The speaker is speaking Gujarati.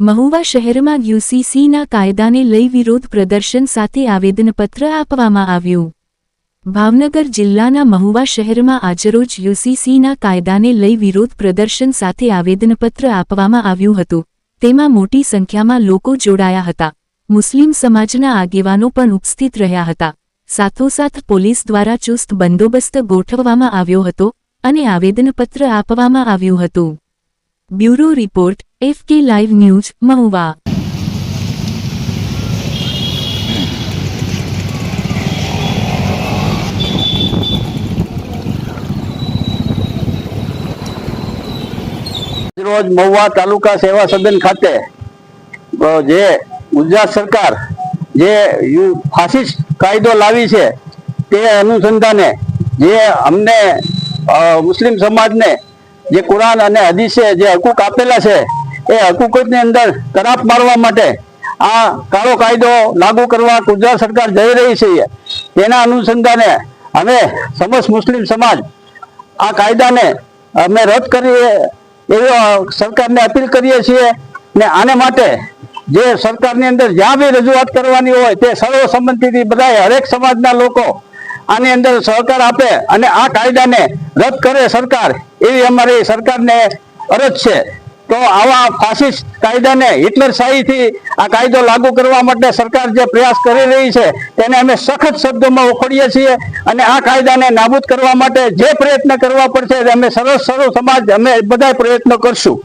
મહુવા શહેરમાં યુસીસીના કાયદાને લઈ વિરોધ પ્રદર્શન સાથે આવેદનપત્ર આપવામાં આવ્યું. ભાવનગર જિલ્લાના મહુવા શહેરમાં આજરોજ યુસીસીના કાયદાને લઈ વિરોધ પ્રદર્શન સાથે આવેદનપત્ર આપવામાં આવ્યું હતું. તેમાં મોટી સંખ્યામાં લોકો જોડાયા હતા. મુસ્લિમ સમાજના આગેવાનો પણ ઉપસ્થિત રહ્યા હતા. સાથોસાથ પોલીસ દ્વારા ચુસ્ત બંદોબસ્ત ગોઠવવામાં આવ્યો હતો અને આવેદનપત્ર આપવામાં આવ્યું હતું. Bureau report FK live news Mahuva રોજ મહુવા તાલુકા સેવા સદન ખાતે જે ગુજરાત સરકાર જે ફાસિસ્ટ કાયદો લાવી છે, તે અનુસંધાને જે અમને મુસ્લિમ સમાજને જે કુરાન અને હદીસે જે હકુક આપેલા છે એ હકુકતની અંદર તરાપ મારવા માટે આ કાળો કાયદો લાગુ કરવા ગુજરાત સરકાર જઈ રહી છે. તેના અનુસંધાને અમે સમસ્ત મુસ્લિમ સમાજ આ કાયદાને અમે રદ કરીએ એવો સરકારને અપીલ કરીએ છીએ ને આને માટે જે સરકારની અંદર જ્યાં બી રજૂઆત કરવાની હોય તે સર્વસંમતિથી બધા હરેક સમાજના લોકો આની અંદર સહકાર આપે અને આ કાયદાને રદ કરે સરકાર એવી અમારી સરકારને અરજ છે. તો આવા ફાસિસ્ટ કાયદાને હિટલર શાહીથી આ કાયદો લાગુ કરવા માટે સરકાર જે પ્રયાસ કરી રહી છે, તેને અમે સખત શબ્દોમાં ઉખડીએ છીએ અને આ કાયદાને નાબૂદ કરવા માટે જે પ્રયત્ન કરવા પડશે અમે સરસ સરસ સમાજ, અમે બધા પ્રયત્નો કરશું.